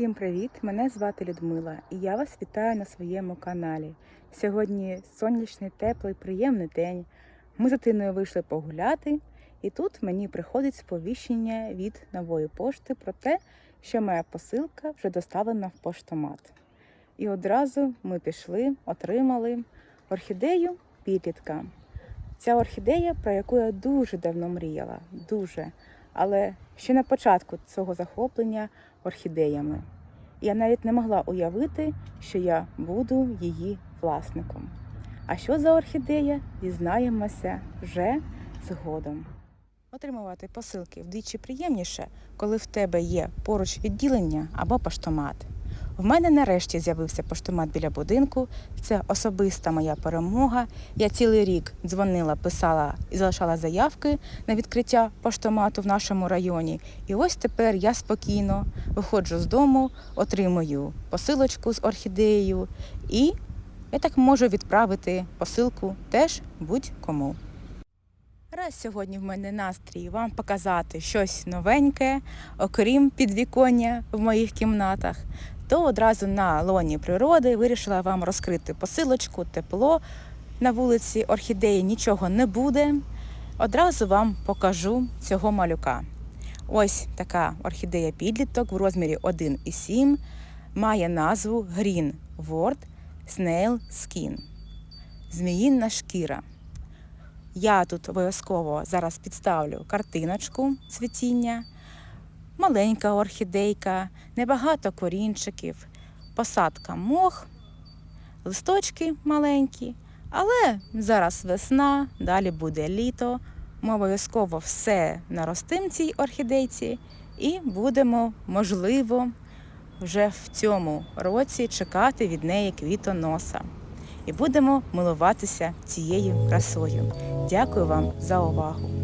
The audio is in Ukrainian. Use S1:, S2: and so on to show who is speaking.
S1: Всім привіт! Мене звати Людмила і я вас вітаю на своєму каналі. Сьогодні сонячний, теплий, приємний день. Ми з дитиною вийшли погуляти, і тут мені приходить сповіщення від нової пошти про те, що моя посилка вже доставлена в поштомат. І одразу ми пішли, отримали орхідею підлітка. Ця орхідея, про яку я дуже давно мріяла, дуже. Але ще на початку цього захоплення орхідеями. Я навіть не могла уявити, що я буду її власником. А що за орхідея, дізнаємося вже згодом. Отримувати посилки вдвічі приємніше, коли в тебе є поруч відділення або поштомат. В мене нарешті з'явився поштомат біля будинку. Це особиста моя перемога. Я цілий рік дзвонила, писала і залишала заявки на відкриття поштомату в нашому районі. І ось тепер я спокійно виходжу з дому, отримую посилочку з орхідеєю, і я так можу відправити посилку теж будь-кому. Раз сьогодні в мене настрій вам показати щось новеньке, окрім підвіконня в моїх кімнатах, то одразу на лоні природи вирішила вам розкрити посилочку, тепло. На вулиці орхідеї нічого не буде. Одразу вам покажу цього малюка. Ось така орхідея підліток в розмірі 1,7 має назву Green World Snail Skin. Зміїнна шкіра. Я тут обов'язково зараз підставлю картиночку цвітіння, маленька орхідейка, небагато корінчиків, посадка мох, листочки маленькі. Але зараз весна, далі буде літо. Ми обов'язково все наростимо цій орхідейці і будемо, можливо, вже в цьому році чекати від неї квітоноса. І будемо милуватися цією красою. Дякую вам за увагу!